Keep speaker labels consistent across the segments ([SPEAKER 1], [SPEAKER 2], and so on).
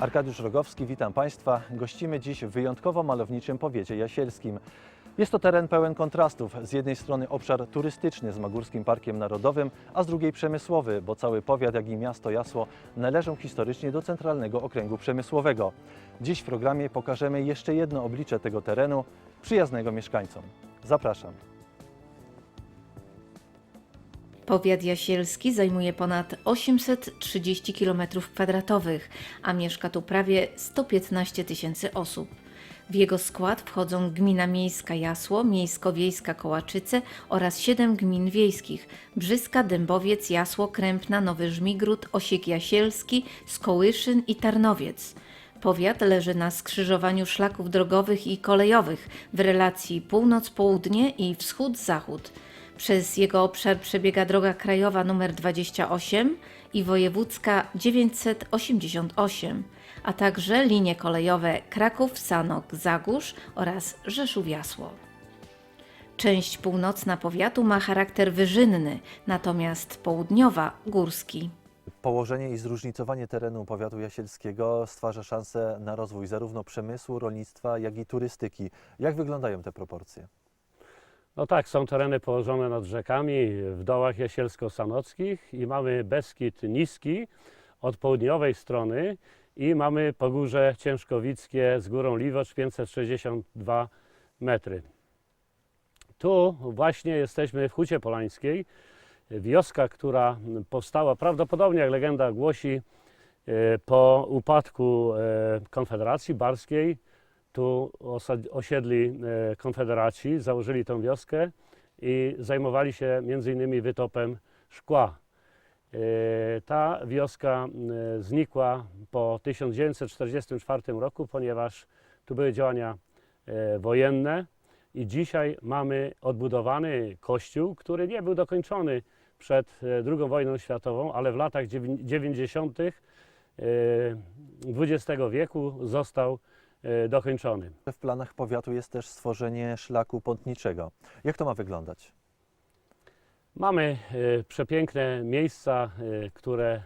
[SPEAKER 1] Arkadiusz Rogowski, witam Państwa. Gościmy dziś w wyjątkowo malowniczym powiecie jasielskim. Jest to teren pełen kontrastów. Z jednej strony obszar turystyczny z Magórskim Parkiem Narodowym, a z drugiej przemysłowy, bo cały powiat, jak i miasto Jasło należą historycznie do Centralnego Okręgu Przemysłowego. Dziś w programie pokażemy jeszcze jedno oblicze tego terenu, przyjaznego mieszkańcom. Zapraszam.
[SPEAKER 2] Powiat jasielski zajmuje ponad 830 km2, a mieszka tu prawie 115 tysięcy osób. W jego skład wchodzą gmina miejska Jasło, miejsko-wiejska Kołaczyce oraz siedem gmin wiejskich Brzyska, Dębowiec, Jasło, Krępna, Nowy Żmigród, Osiek Jasielski, Skołyszyn i Tarnowiec. Powiat leży na skrzyżowaniu szlaków drogowych i kolejowych w relacji północ-południe i wschód-zachód. Przez jego obszar przebiega droga krajowa nr 28 i wojewódzka 988, a także linie kolejowe Kraków, Sanok, Zagórz oraz Rzeszów-Jasło. Część północna powiatu ma charakter wyżynny, natomiast południowa górski.
[SPEAKER 1] Położenie i zróżnicowanie terenu powiatu jasielskiego stwarza szansę na rozwój zarówno przemysłu, rolnictwa, jak i turystyki. Jak wyglądają te proporcje?
[SPEAKER 3] No tak, są tereny położone nad rzekami w dołach jasielsko-sanockich i mamy Beskid niski od południowej strony i mamy Pogórze Ciężkowickie z górą Liwocz 562 metry. Tu właśnie jesteśmy w Hucie Polańskiej, wioska, która powstała prawdopodobnie, jak legenda głosi, e, po upadku e, Konfederacji Barskiej. Tu osiedli e, konfederaci, założyli tą wioskę i zajmowali się między innymi wytopem szkła. E, Ta wioska e, znikła po 1944 roku, ponieważ tu były działania wojenne i dzisiaj mamy odbudowany kościół, który nie był dokończony przed II wojną światową, ale w latach dziewię- 90. XX wieku został dokończony.
[SPEAKER 1] W planach powiatu jest też stworzenie szlaku pątniczego. Jak to ma wyglądać?
[SPEAKER 3] Mamy e, przepiękne miejsca, e, które e,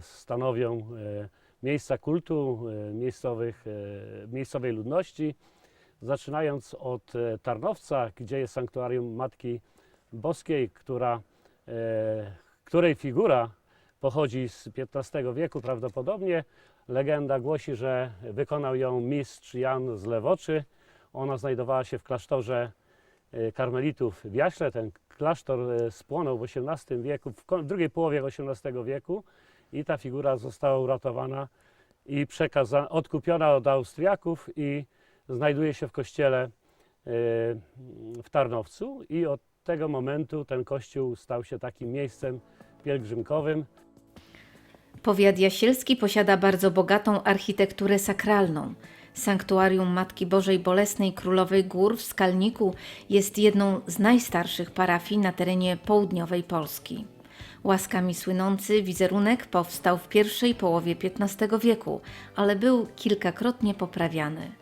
[SPEAKER 3] stanowią e, miejsca kultu e, miejscowych, e, miejscowej ludności. Zaczynając od e, Tarnowca, gdzie jest sanktuarium Matki Boskiej, która, e, której figura pochodzi z XV wieku prawdopodobnie. Legenda głosi, że wykonał ją mistrz Jan z Lewoczy. Ona znajdowała się w klasztorze e, karmelitów w Jaśle. Ten klasztor e, spłonął w XVIII wieku, w drugiej połowie XVIII wieku i ta figura została uratowana i przekaza- odkupiona od Austriaków i znajduje się w kościele e, w Tarnowcu i od tego momentu ten kościół stał się takim miejscem pielgrzymkowym.
[SPEAKER 2] Powiat jasielski posiada bardzo bogatą architekturę sakralną. Sanktuarium Matki Bożej Bolesnej Królowej Gór w Skalniku jest jedną z najstarszych parafii na terenie południowej Polski. Łaskami słynący wizerunek powstał w pierwszej połowie XV wieku, ale był kilkakrotnie poprawiany.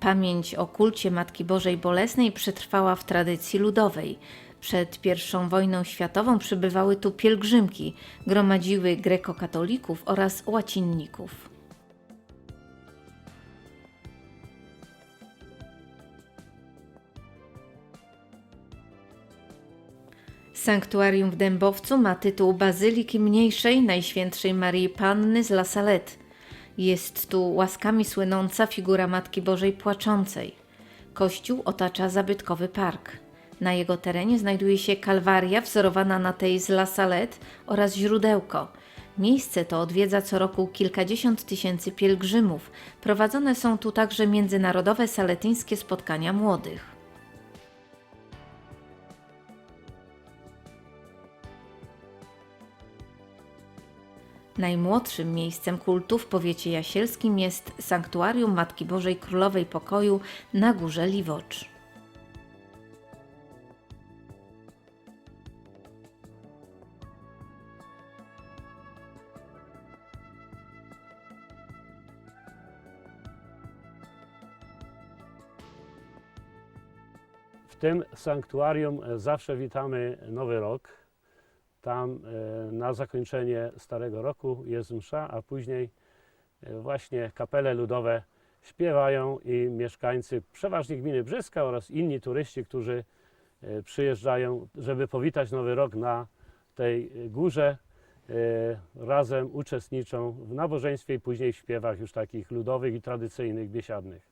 [SPEAKER 2] Pamięć o kulcie Matki Bożej Bolesnej przetrwała w tradycji ludowej. Przed I wojną światową przybywały tu pielgrzymki, gromadziły grekokatolików oraz łacinników. Sanktuarium w Dębowcu ma tytuł Bazyliki Mniejszej Najświętszej Marii Panny z La Salette. Jest tu łaskami słynąca figura Matki Bożej Płaczącej. Kościół otacza zabytkowy park. Na jego terenie znajduje się kalwaria wzorowana na tej z La Salette oraz źródełko. Miejsce to odwiedza co roku kilkadziesiąt tysięcy pielgrzymów. Prowadzone są tu także międzynarodowe saletyńskie spotkania młodych. Najmłodszym miejscem kultu w powiecie jasielskim jest sanktuarium Matki Bożej Królowej Pokoju na górze Liwocz.
[SPEAKER 3] Tym sanktuarium e, zawsze witamy Nowy Rok. Tam e, na zakończenie Starego Roku jest msza, a później e, właśnie kapele ludowe śpiewają i mieszkańcy przeważnie gminy Brzyska oraz inni turyści, którzy przyjeżdżają, żeby powitać Nowy Rok na tej górze, razem uczestniczą w nabożeństwie i później w śpiewach już takich ludowych i tradycyjnych, biesiadnych.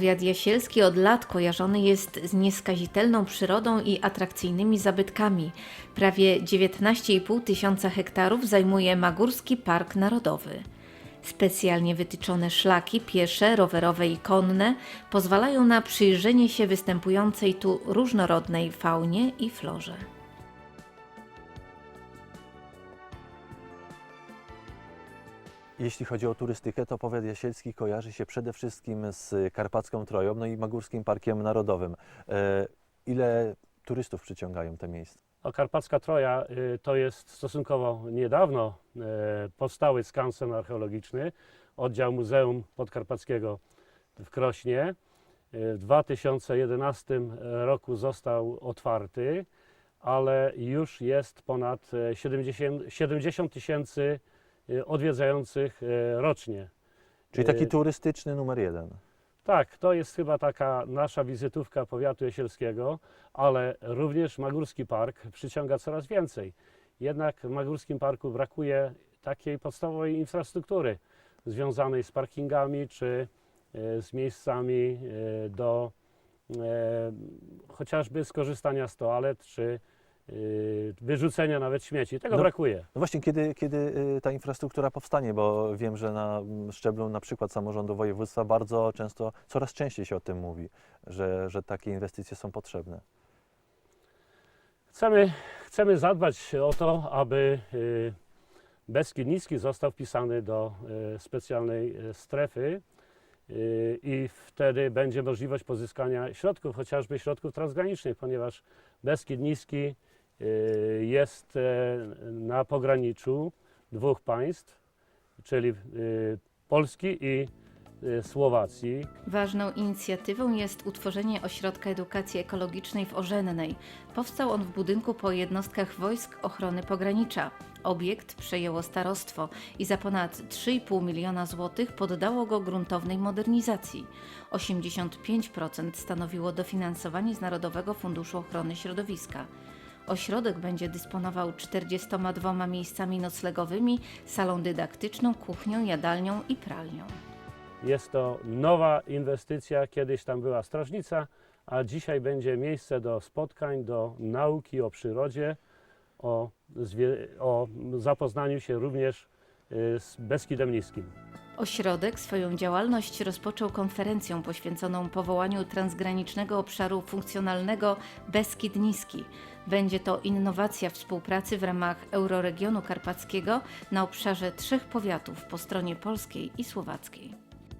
[SPEAKER 2] Powiat jasielski od lat kojarzony jest z nieskazitelną przyrodą i atrakcyjnymi zabytkami. Prawie 19,5 tysiąca hektarów zajmuje Magórski Park Narodowy. Specjalnie wytyczone szlaki piesze, rowerowe i konne pozwalają na przyjrzenie się występującej tu różnorodnej faunie i florze.
[SPEAKER 1] Jeśli chodzi o turystykę, to powiat jasielski kojarzy się przede wszystkim z Karpacką Troją, no i Magórskim Parkiem Narodowym. E, Ile turystów przyciągają te miejsca?
[SPEAKER 3] A Karpacka Troja y, to jest stosunkowo niedawno e, powstały skansen archeologiczny, oddział Muzeum Podkarpackiego w Krośnie. Y, W 2011 roku został otwarty, ale już jest ponad e, 70 70 tysięcy odwiedzających e, rocznie.
[SPEAKER 1] Czyli taki
[SPEAKER 3] E,
[SPEAKER 1] turystyczny numer jeden.
[SPEAKER 3] Tak, to jest chyba taka nasza wizytówka powiatu jasielskiego, ale również Magórski Park przyciąga coraz więcej. Jednak w Magórskim Parku brakuje takiej podstawowej infrastruktury związanej z parkingami czy z miejscami do chociażby skorzystania z toalet czy wyrzucenia nawet śmieci. Tego
[SPEAKER 1] No.
[SPEAKER 3] brakuje.
[SPEAKER 1] No właśnie, kiedy, kiedy y, ta infrastruktura powstanie, bo wiem, że na szczeblu na przykład samorządu województwa bardzo często, coraz częściej się o tym mówi, że, że takie inwestycje są potrzebne.
[SPEAKER 3] Chcemy, chcemy zadbać o to, aby y, Beskid Niski został wpisany do y, specjalnej y, strefy y, i wtedy będzie możliwość pozyskania środków, chociażby środków transgranicznych, ponieważ Beskid Niski y, jest e, na pograniczu dwóch państw, czyli y, Polski i y, Słowacji.
[SPEAKER 2] Ważną inicjatywą jest utworzenie ośrodka edukacji ekologicznej w Orzennej. Powstał on w budynku po jednostkach Wojsk Ochrony Pogranicza. Obiekt przejęło starostwo i za ponad 3,5 miliona złotych poddało go gruntownej modernizacji. 85% stanowiło dofinansowanie z Narodowego Funduszu Ochrony Środowiska. Ośrodek będzie dysponował 42 miejscami noclegowymi, salą dydaktyczną, kuchnią, jadalnią i pralnią.
[SPEAKER 3] Jest to nowa inwestycja. Kiedyś tam była strażnica, a dzisiaj będzie miejsce do spotkań, do nauki o przyrodzie, o, o zapoznaniu się również y, z Beskidem Niskim.
[SPEAKER 2] Ośrodek swoją działalność rozpoczął konferencją poświęconą powołaniu transgranicznego obszaru funkcjonalnego Beskid Niski. Będzie to innowacja współpracy w ramach Euroregionu Karpackiego na obszarze trzech powiatów po stronie polskiej i słowackiej.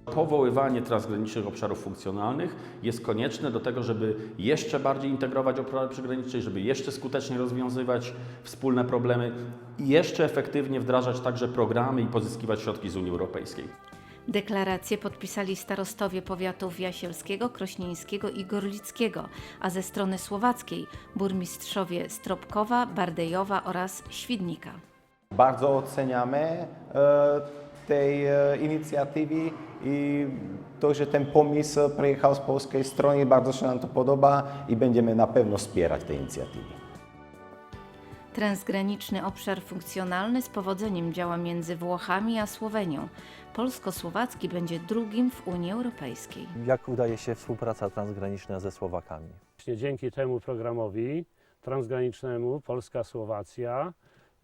[SPEAKER 4] Powoływanie transgranicznych obszarów funkcjonalnych jest konieczne do tego, żeby jeszcze bardziej integrować obszary przygraniczne, żeby jeszcze skuteczniej rozwiązywać wspólne problemy i jeszcze efektywnie wdrażać także programy i pozyskiwać środki z Unii Europejskiej.
[SPEAKER 2] Deklaracje podpisali starostowie powiatów jasielskiego, krośnieńskiego i gorlickiego, a ze strony słowackiej burmistrzowie Stropkowa, Bardejowa oraz Świdnika.
[SPEAKER 5] Bardzo oceniamy e, tej e, inicjatywy i to, że ten pomysł przyjechał z polskiej strony, bardzo się nam to podoba i będziemy na pewno wspierać te inicjatywy.
[SPEAKER 2] Transgraniczny obszar funkcjonalny z powodzeniem działa między Włochami a Słowenią. Polsko-słowacki będzie drugim w Unii Europejskiej.
[SPEAKER 1] Jak udaje się współpraca transgraniczna ze Słowakami?
[SPEAKER 3] Właśnie dzięki temu programowi transgranicznemu Polska-Słowacja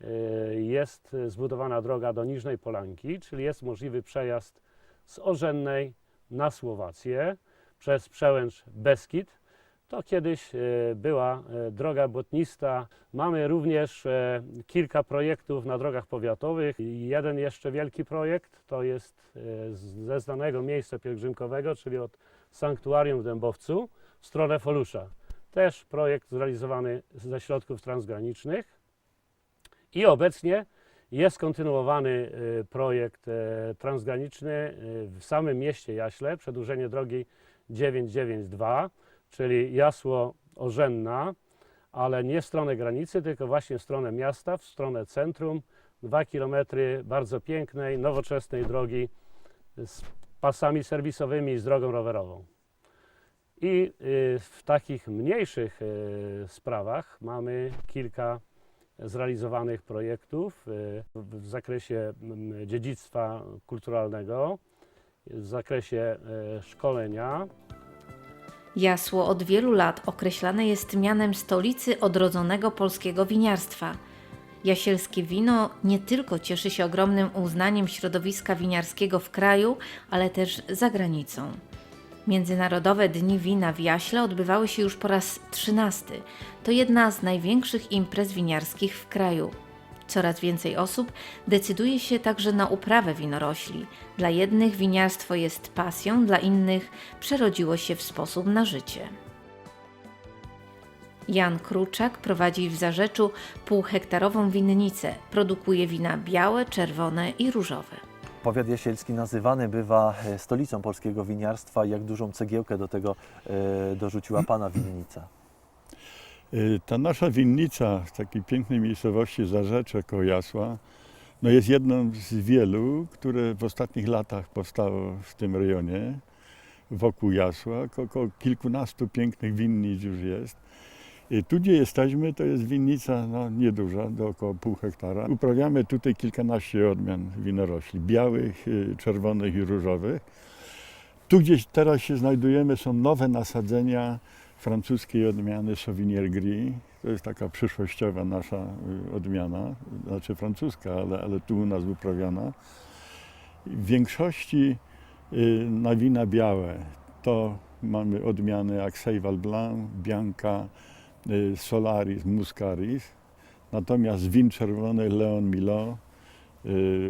[SPEAKER 3] y, jest zbudowana droga do Niżnej Polanki, czyli jest możliwy przejazd z Orzennej na Słowację przez przełęcz Beskid. To kiedyś y, była y, droga błotnista. Mamy również e, kilka projektów na drogach powiatowych. Jeden jeszcze wielki projekt to jest e, ze znanego miejsca pielgrzymkowego, czyli od sanktuarium w Dębowcu w stronę Folusza. Też projekt zrealizowany ze środków transgranicznych. I obecnie jest kontynuowany projekt e, transgraniczny w samym mieście Jaśle, przedłużenie drogi 992, czyli Jasło Orzenna, ale nie w stronę granicy, tylko właśnie w stronę miasta, w stronę centrum. Dwa kilometry bardzo pięknej, nowoczesnej drogi z pasami serwisowymi i z drogą rowerową. I y, w takich mniejszych y, sprawach mamy kilka zrealizowanych projektów y, w zakresie dziedzictwa kulturalnego, w zakresie szkolenia.
[SPEAKER 2] Jasło od wielu lat określane jest mianem stolicy odrodzonego polskiego winiarstwa. Jasielskie wino nie tylko cieszy się ogromnym uznaniem środowiska winiarskiego w kraju, ale też za granicą. Międzynarodowe Dni Wina w Jaśle odbywały się już po raz trzynasty. To jedna z największych imprez winiarskich w kraju. Coraz więcej osób decyduje się także na uprawę winorośli. Dla jednych winiarstwo jest pasją, dla innych przerodziło się w sposób na życie. Jan Kruczak prowadzi w Zarzeczu półhektarową winnicę. Produkuje wina białe, czerwone i różowe.
[SPEAKER 1] Powiat jasielski nazywany bywa e, stolicą polskiego winiarstwa. Jak dużą cegiełkę do tego e, dorzuciła Pana winnica?
[SPEAKER 6] Y, Ta nasza winnica w takiej pięknej miejscowości Zarzecze koło Jasła no jest jedną z wielu, które w ostatnich latach powstało w tym rejonie wokół Jasła. Oko- Około kilkunastu pięknych winnic już jest. I tu, gdzie jesteśmy, to jest winnica no, nieduża, do około pół hektara. Uprawiamy tutaj kilkanaście odmian winorośli, białych, y, czerwonych i różowych. Tu, gdzie teraz się znajdujemy, są nowe nasadzenia francuskiej odmiany Sauvignon Gris. To jest taka przyszłościowa nasza y, odmiana, znaczy francuska, ale, ale tu u nas uprawiana. W większości y, na wina białe to mamy odmiany jak Seyval Blanc, Bianca, y, Solaris, Muscaris. Natomiast win czerwony Leon Milo,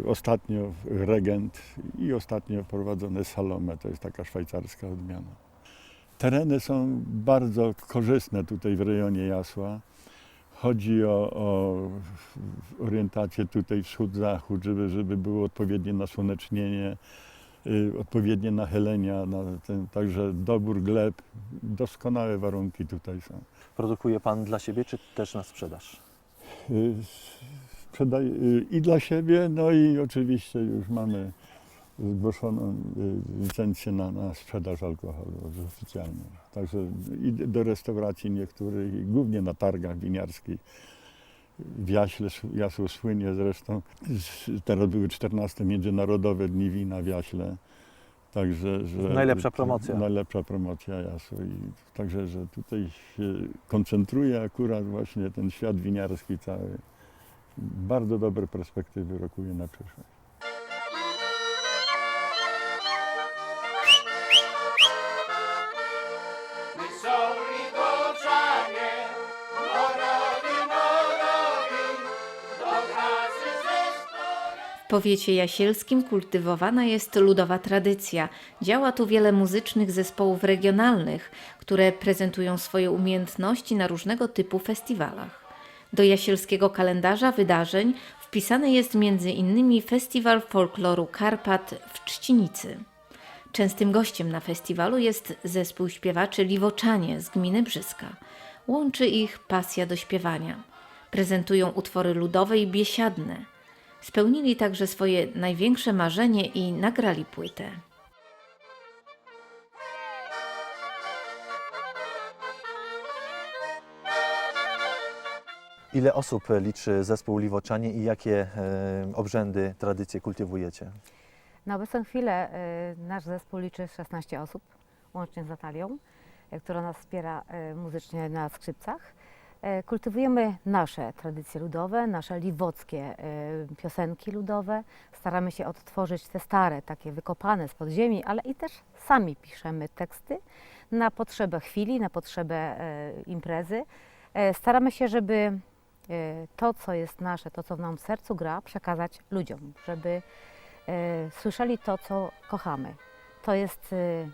[SPEAKER 6] ostatnio Regent i ostatnio wprowadzone Salome, to jest taka szwajcarska odmiana. Tereny są bardzo korzystne tutaj w rejonie Jasła. Chodzi o, o orientację tutaj wschód-zachód, żeby, żeby było odpowiednie nasłonecznienie, y, odpowiednie nachylenia, na ten, także dobór gleb, doskonałe warunki tutaj są.
[SPEAKER 1] Produkuje Pan dla siebie, czy też na sprzedaż?
[SPEAKER 6] Y, Sprzedaj y, i dla siebie, no i oczywiście już mamy zgłoszoną y, licencję na, na sprzedaż alkoholu oficjalnie. Także i do restauracji niektórych, głównie na targach winiarskich. W Jaśle, Jasło słynie zresztą. Teraz były 14 Międzynarodowe Dni Wina w Jaśle. Także, że
[SPEAKER 1] Najlepsza promocja.
[SPEAKER 6] Najlepsza promocja Jasło. I także, że tutaj się koncentruje akurat właśnie ten świat winiarski cały. Bardzo dobre perspektywy rokuje na przyszłość.
[SPEAKER 2] W powiecie jasielskim kultywowana jest ludowa tradycja. Działa tu wiele muzycznych zespołów regionalnych, które prezentują swoje umiejętności na różnego typu festiwalach. Do jasielskiego kalendarza wydarzeń wpisany jest m.in. Festiwal Folkloru Karpat w Trzcinicy. Częstym gościem na festiwalu jest zespół śpiewaczy Liwoczanie z gminy Brzyska. Łączy ich pasja do śpiewania. Prezentują utwory ludowe i biesiadne. Spełnili także swoje największe marzenie i nagrali płytę.
[SPEAKER 1] Ile osób liczy zespół Liwoczanie i jakie e, obrzędy, tradycje kultywujecie?
[SPEAKER 7] Na obecną chwilę y, nasz zespół liczy 16 osób, łącznie z Natalią, y, która nas wspiera y, muzycznie na skrzypcach. Y, Kultywujemy nasze tradycje ludowe, nasze liwockie y, piosenki ludowe. Staramy się odtworzyć te stare, takie wykopane z ziemi, ale i też sami piszemy teksty na potrzebę chwili, na potrzebę y, imprezy. Staramy się, żeby to, co jest nasze, to, co w nam w sercu gra, przekazać ludziom, żeby e, słyszeli to, co kochamy. To jest e,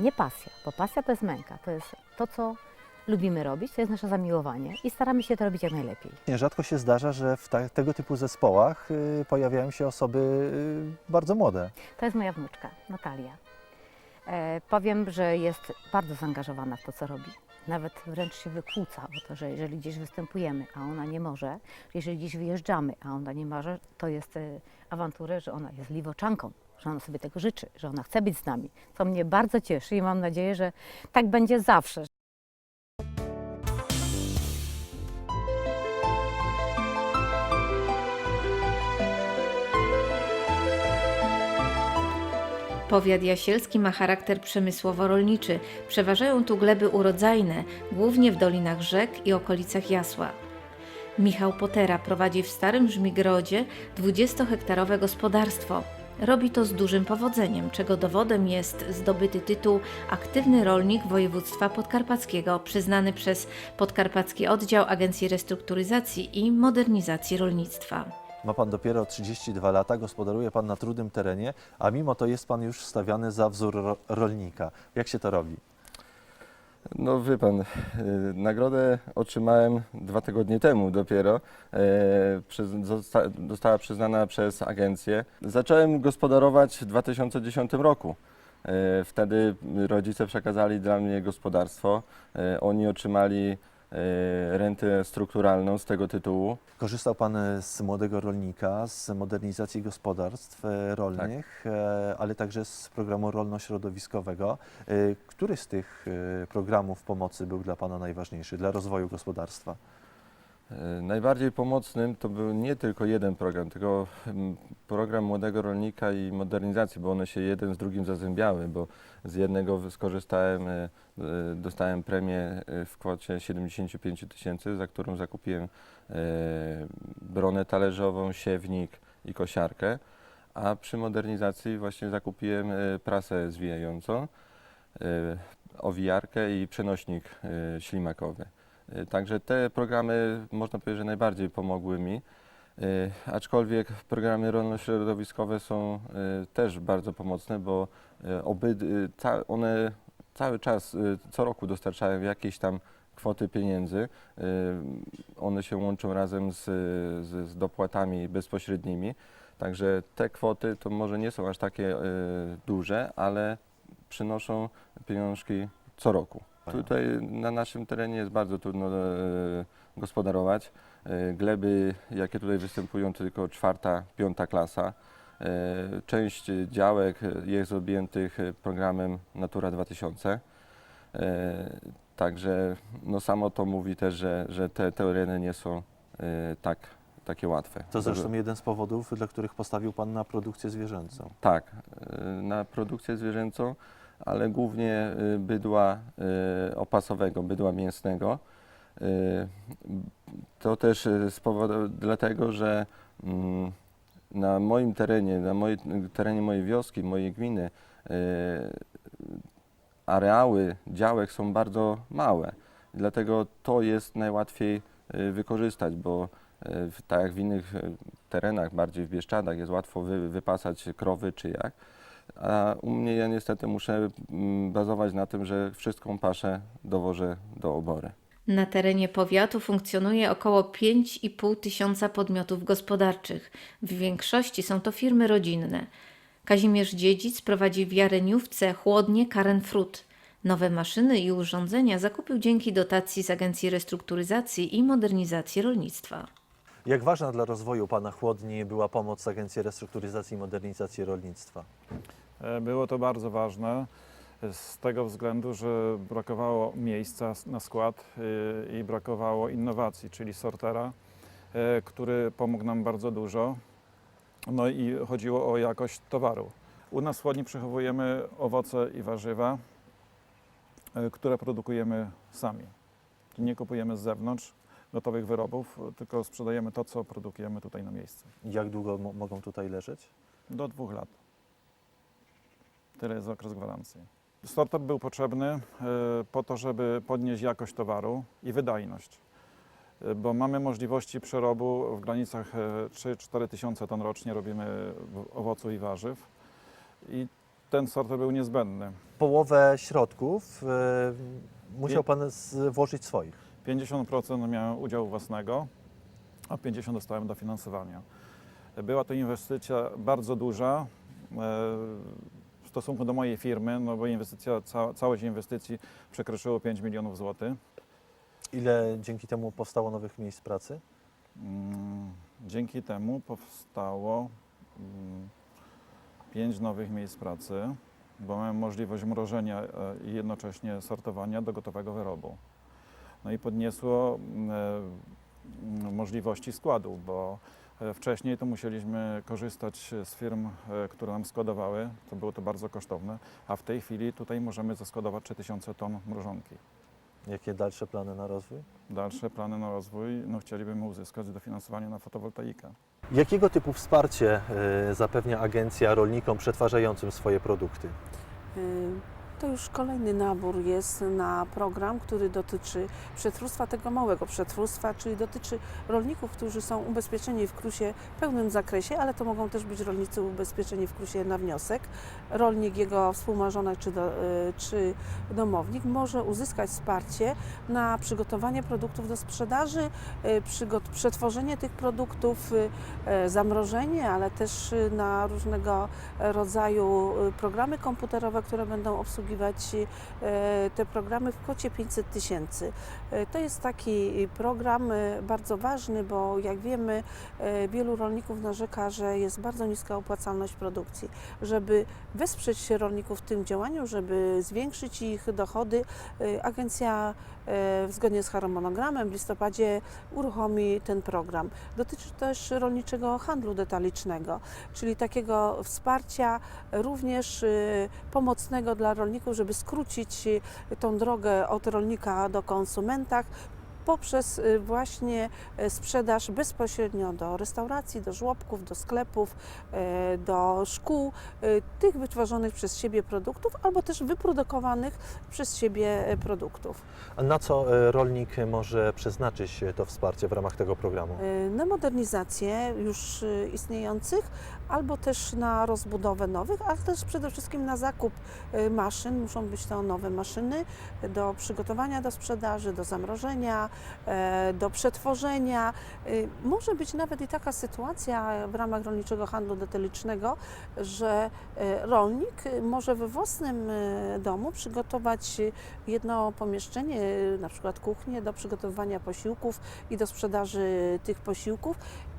[SPEAKER 7] nie pasja, bo pasja to jest męka, to jest to, co lubimy robić, to jest nasze zamiłowanie i staramy się to robić jak najlepiej.
[SPEAKER 1] Rzadko się zdarza, że w tego typu zespołach y, pojawiają się osoby y, bardzo młode.
[SPEAKER 7] To jest moja wnuczka, Natalia. E, powiem, że jest bardzo zaangażowana w to, co robi. Nawet wręcz się wykłóca o to, że jeżeli gdzieś występujemy, a ona nie może, jeżeli gdzieś wyjeżdżamy, a ona nie może, to jest e, awanturę, że ona jest liwoczanką, że ona sobie tego życzy, że ona chce być z nami. To mnie bardzo cieszy i mam nadzieję, że tak będzie zawsze.
[SPEAKER 2] Powiat jasielski ma charakter przemysłowo-rolniczy. Przeważają tu gleby urodzajne, głównie w dolinach rzek i okolicach Jasła. Michał Potera prowadzi w Starym Żmigrodzie 20-hektarowe gospodarstwo. Robi to z dużym powodzeniem, czego dowodem jest zdobyty tytuł Aktywny Rolnik Województwa Podkarpackiego, przyznany przez Podkarpacki Oddział Agencji Restrukturyzacji i Modernizacji Rolnictwa.
[SPEAKER 1] Ma Pan dopiero 32 lata, gospodaruje Pan na trudnym terenie, a mimo to jest Pan już stawiany za wzór ro- rolnika. Jak się to robi?
[SPEAKER 8] No wie pan, y, nagrodę otrzymałem dwa tygodnie temu dopiero. zosta, została przyznana przez agencję. Zacząłem gospodarować w 2010 roku. E, Wtedy rodzice przekazali dla mnie gospodarstwo. Oni otrzymali e, rentę strukturalną z tego tytułu.
[SPEAKER 1] Korzystał Pan e, z młodego rolnika, z modernizacji gospodarstw e, rolnych, ale także z programu rolno-środowiskowego. Który z tych programów pomocy był dla Pana najważniejszy dla rozwoju gospodarstwa?
[SPEAKER 8] E, Najbardziej pomocnym to był nie tylko jeden program, tylko mm, program młodego rolnika i modernizacji, bo one się jeden z drugim zazębiały, bo z jednego skorzystałem, e, e, dostałem premię w kwocie 75 000 tysięcy, za którą zakupiłem bronę talerzową, siewnik i kosiarkę, a przy modernizacji właśnie zakupiłem prasę zwijającą, owijarkę i przenośnik ślimakowy. Y, Także te programy można powiedzieć, że najbardziej pomogły mi. Y, Aczkolwiek programy rolno-środowiskowe są y, też bardzo pomocne, bo one cały czas, co roku dostarczają jakieś tam kwoty pieniędzy. One się łączą razem z, z, z dopłatami bezpośrednimi. Także te kwoty to może nie są aż takie duże, ale przynoszą pieniążki co roku. Tutaj na naszym terenie jest bardzo trudno e, gospodarować. E, gleby, jakie tutaj występują, to tylko czwarta, piąta klasa. E, część działek jest objętych programem Natura 2000. E, także no samo to mówi też, że, że te tereny nie są e, tak, takie łatwe.
[SPEAKER 1] To zresztą jeden z powodów, dla których postawił Pan na produkcję zwierzęcą.
[SPEAKER 8] Tak, y, na produkcję zwierzęcą, ale głównie y, bydła y, opasowego, bydła mięsnego. Y, To też z powodu, dlatego, że mm, na moim terenie, na terenie mojej wioski, mojej gminy, areały działek są bardzo małe. Dlatego to jest najłatwiej wykorzystać, bo tak jak w innych terenach, bardziej w Bieszczadach, jest łatwo wy, wypasać krowy czy jak. A u mnie ja niestety muszę mm, bazować na tym, że wszystką paszę dowożę do obory.
[SPEAKER 2] Na terenie powiatu funkcjonuje około 5,5 tysiąca podmiotów gospodarczych. W większości są to firmy rodzinne. Kazimierz Dziedzic prowadzi w Jareniówce chłodnię Karen Frut. Nowe maszyny i urządzenia zakupił dzięki dotacji z Agencji Restrukturyzacji i Modernizacji Rolnictwa.
[SPEAKER 1] Jak ważna dla rozwoju Pana chłodni była pomoc Agencji Restrukturyzacji i Modernizacji Rolnictwa?
[SPEAKER 9] E, Było to bardzo ważne. z tego względu, że brakowało miejsca na skład y, i brakowało innowacji, czyli sortera, który pomógł nam bardzo dużo. No i chodziło o jakość towaru. U nas w chłodni przechowujemy owoce i warzywa, które produkujemy sami. Nie kupujemy z zewnątrz gotowych wyrobów, tylko sprzedajemy to, co produkujemy tutaj na miejscu.
[SPEAKER 1] Jak długo mo- mogą tutaj leżeć?
[SPEAKER 9] Do dwóch lat. Tyle jest okres gwarancji. Sorter był potrzebny e, po to, żeby podnieść jakość towaru i wydajność, E, bo mamy możliwości przerobu w granicach e, 3-4 tysiące ton rocznie robimy owoców i warzyw i ten sorter był niezbędny.
[SPEAKER 1] Połowę środków musiał. Pan włożyć swoich.
[SPEAKER 9] 50% miałem udziału własnego, a 50% dostałem dofinansowania. Była to inwestycja bardzo duża e, stosunku do mojej firmy, no bo inwestycja, ca, całość inwestycji przekroczyło 5 milionów złotych.
[SPEAKER 1] Ile dzięki temu powstało nowych miejsc pracy?
[SPEAKER 9] Mm, Dzięki temu powstało 5 nowych miejsc pracy, bo mamy możliwość mrożenia e, i jednocześnie sortowania do gotowego wyrobu. No i podniosło mm, e, mm, możliwości składu, bo wcześniej to musieliśmy korzystać z firm, e, które nam składowały, to było to bardzo kosztowne, a w tej chwili tutaj możemy zaskładować 3000 ton mrożonki.
[SPEAKER 1] Jakie dalsze plany na rozwój?
[SPEAKER 9] Dalsze plany na rozwój, no chcielibyśmy uzyskać dofinansowanie na fotowoltaikę.
[SPEAKER 1] Jakiego typu wsparcie y, zapewnia agencja rolnikom przetwarzającym swoje produkty?
[SPEAKER 10] To już kolejny nabór jest na program, który dotyczy przetwórstwa tego małego przetwórstwa, czyli dotyczy rolników, którzy są ubezpieczeni w KRUSie w pełnym zakresie, ale to mogą też być rolnicy ubezpieczeni w KRUSie na wniosek. Rolnik, jego współmałżonek czy, do, y, czy domownik może uzyskać wsparcie na przygotowanie produktów do sprzedaży, y, przygot- przetworzenie tych produktów, y, zamrożenie, ale też na różnego rodzaju programy komputerowe, które będą obsługiwać e, te programy w kwocie 500 tysięcy. E, To jest taki program e, bardzo ważny, bo jak wiemy, wielu rolników narzeka, że jest bardzo niska opłacalność produkcji. Żeby wesprzeć rolników w tym działaniu, żeby zwiększyć ich dochody, agencja zgodnie z harmonogramem w listopadzie uruchomi ten program. Dotyczy też rolniczego handlu detalicznego, czyli takiego wsparcia również y, pomocnego dla rolników, żeby skrócić y, tą drogę od rolnika do konsumenta poprzez y, właśnie y, sprzedaż bezpośrednio do restauracji, do żłobków, do sklepów, y, do szkół, tych wytworzonych przez siebie produktów albo też wyprodukowanych przez siebie produktów.
[SPEAKER 1] A na co rolnik może przeznaczyć to wsparcie w ramach tego programu?
[SPEAKER 10] Na modernizację już istniejących, albo też na rozbudowę nowych, ale też przede wszystkim na zakup maszyn. Muszą być to nowe maszyny do przygotowania do sprzedaży, do zamrożenia, do przetworzenia. Y, Może być nawet i taka sytuacja w ramach rolniczego handlu detalicznego, że e, rolnik może we własnym domu przygotować jedno pomieszczenie, na przykład kuchnię do przygotowywania posiłków i do sprzedaży tych posiłków.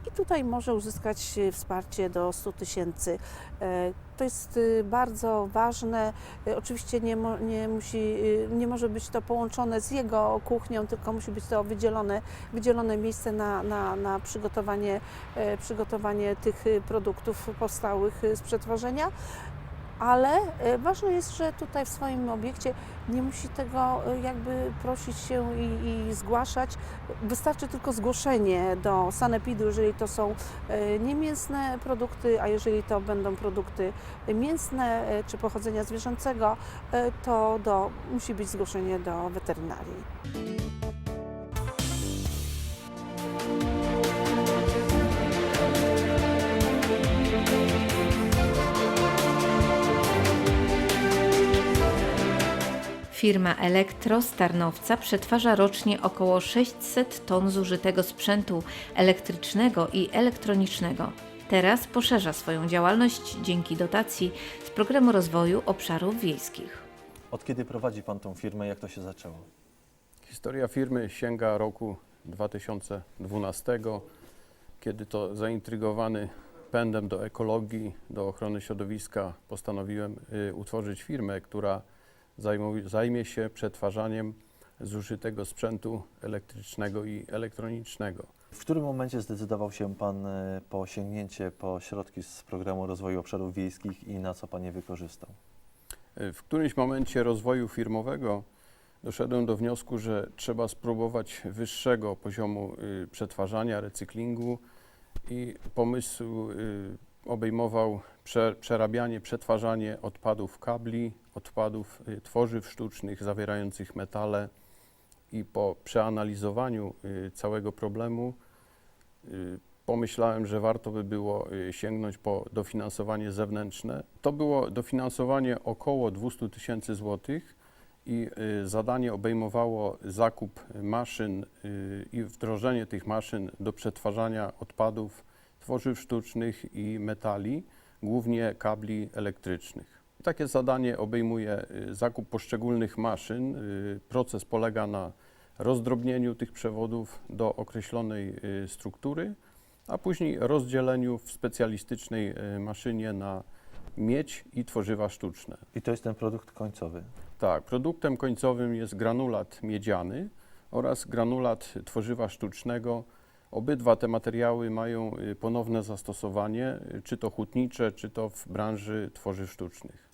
[SPEAKER 10] I tutaj może uzyskać e, wsparcie do 100 tysięcy. E, To jest e, bardzo ważne. Oczywiście nie, mo, nie, musi, nie może być to połączone z jego kuchnią, tylko musi być to wydzielone, wydzielone miejsce na, na, na przygotowanie, przygotowanie tych produktów powstałych z przetworzenia. Ale e, ważne jest, że tutaj w swoim obiekcie nie musi tego e, jakby prosić się i, i zgłaszać. Wystarczy tylko zgłoszenie do sanepidu, jeżeli to są e, niemięsne produkty, a jeżeli to będą produkty mięsne czy pochodzenia zwierzęcego, to do, musi być zgłoszenie do weterynarii.
[SPEAKER 2] Firma Elektro z Tarnowca przetwarza rocznie około 600 ton zużytego sprzętu elektrycznego i elektronicznego. Teraz poszerza swoją działalność dzięki dotacji z Programu Rozwoju Obszarów Wiejskich.
[SPEAKER 1] Od kiedy prowadzi Pan tą firmę? Jak to się zaczęło?
[SPEAKER 11] Historia firmy sięga roku 2012, kiedy to zaintrygowany pędem do ekologii, do ochrony środowiska postanowiłem y, utworzyć firmę, która zajmie się przetwarzaniem zużytego sprzętu elektrycznego i elektronicznego.
[SPEAKER 1] W którym momencie zdecydował się Pan e, po sięgnięcie po środki z Programu Rozwoju Obszarów Wiejskich i na co Pan je wykorzystał?
[SPEAKER 11] W którymś momencie rozwoju firmowego doszedłem do wniosku, że trzeba spróbować wyższego poziomu y, przetwarzania, recyklingu i pomysł y, obejmował prze, przerabianie, przetwarzanie odpadów kabli, odpadów y, tworzyw sztucznych zawierających metale i po przeanalizowaniu y, całego problemu y, pomyślałem, że warto by było sięgnąć po dofinansowanie zewnętrzne. To było dofinansowanie około 200 tysięcy złotych i zadanie obejmowało zakup maszyn i wdrożenie tych maszyn do przetwarzania odpadów tworzyw sztucznych i metali, głównie kabli elektrycznych. Takie zadanie obejmuje y, zakup poszczególnych maszyn. Y, Proces polega na rozdrobnieniu tych przewodów do określonej y, struktury, a później rozdzieleniu w specjalistycznej maszynie na miedź i tworzywa sztuczne.
[SPEAKER 1] I to jest ten produkt końcowy.
[SPEAKER 11] Tak, produktem końcowym jest granulat miedziany oraz granulat tworzywa sztucznego. Obydwa te materiały mają y, ponowne zastosowanie, y, czy to hutnicze, czy to w branży tworzyw sztucznych.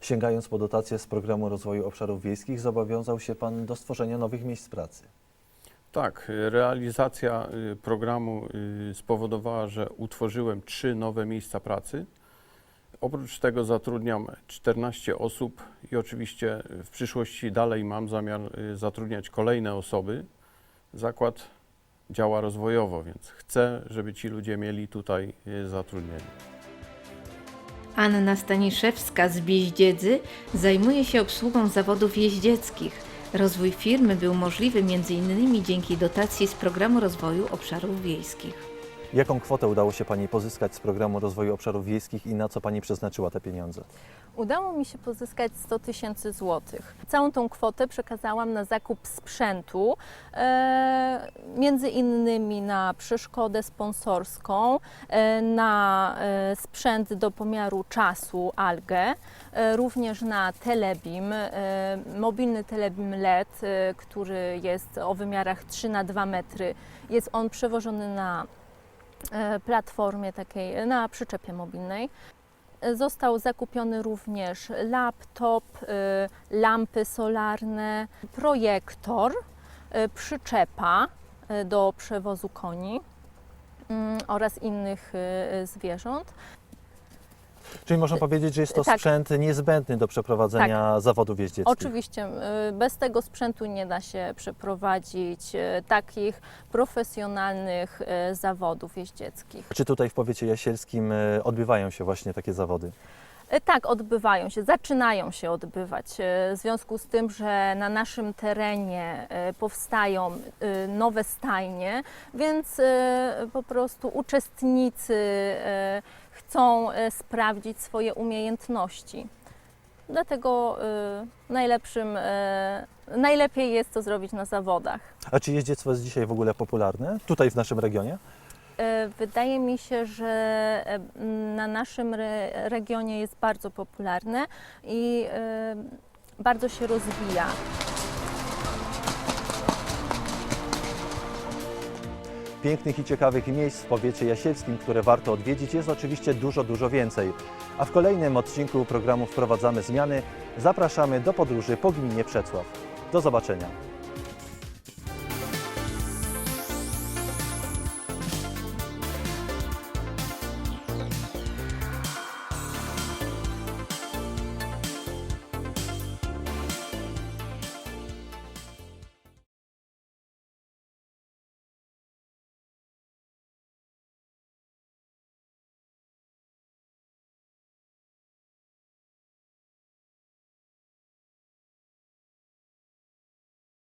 [SPEAKER 1] Sięgając po dotacje z Programu Rozwoju Obszarów Wiejskich, zobowiązał się Pan do stworzenia nowych miejsc pracy.
[SPEAKER 11] Tak, realizacja y, programu spowodowała, że utworzyłem trzy nowe miejsca pracy. Oprócz tego zatrudniam 14 osób i oczywiście w przyszłości dalej mam zamiar zatrudniać kolejne osoby. Zakład działa rozwojowo, więc chcę, żeby ci ludzie mieli tutaj y, zatrudnienie.
[SPEAKER 2] Anna Staniszewska z Bieździedzy zajmuje się obsługą zawodów jeździeckich. Rozwój firmy był możliwy m.in. dzięki dotacji z Programu Rozwoju Obszarów Wiejskich.
[SPEAKER 1] Jaką kwotę udało się Pani pozyskać z Programu Rozwoju Obszarów Wiejskich i na co Pani przeznaczyła te pieniądze?
[SPEAKER 12] Udało mi się pozyskać 100 tysięcy złotych. Całą tą kwotę przekazałam na zakup sprzętu, e, między innymi na przeszkodę sponsorską, e, na e, sprzęt do pomiaru czasu Algę, e, również na telebim, e, mobilny telebim LED, e, który jest o wymiarach 3 na 2 metry. Jest on przewożony na platformie takiej, na przyczepie mobilnej. Został zakupiony również laptop, y, lampy solarne, projektor, y, przyczepa y, do przewozu koni mm, oraz innych zwierząt.
[SPEAKER 1] Czyli można powiedzieć, że jest to
[SPEAKER 12] tak.
[SPEAKER 1] sprzęt niezbędny do przeprowadzenia zawodów jeździeckich.
[SPEAKER 12] Oczywiście bez tego sprzętu nie da się przeprowadzić y, takich profesjonalnych y, zawodów jeździeckich.
[SPEAKER 1] Czy tutaj w powiecie jasielskim e, odbywają się właśnie takie zawody?
[SPEAKER 12] E, Tak, odbywają się, zaczynają się odbywać. e, W związku z tym, że na naszym terenie e, powstają e, nowe stajnie, więc e, po prostu uczestnicy e, chcą e, sprawdzić swoje umiejętności. Dlatego e, najlepszym, e, najlepiej jest to zrobić na zawodach.
[SPEAKER 1] A czy jeździectwo jest dzisiaj w ogóle popularne tutaj w naszym regionie?
[SPEAKER 12] Wydaje mi się, że na naszym re- regionie jest bardzo popularne i bardzo się rozwija.
[SPEAKER 1] Pięknych i ciekawych miejsc w powiecie jasielskim, które warto odwiedzić, jest oczywiście dużo, dużo więcej. A w kolejnym odcinku programu Wprowadzamy Zmiany zapraszamy do podróży po gminie Przecław. Do zobaczenia.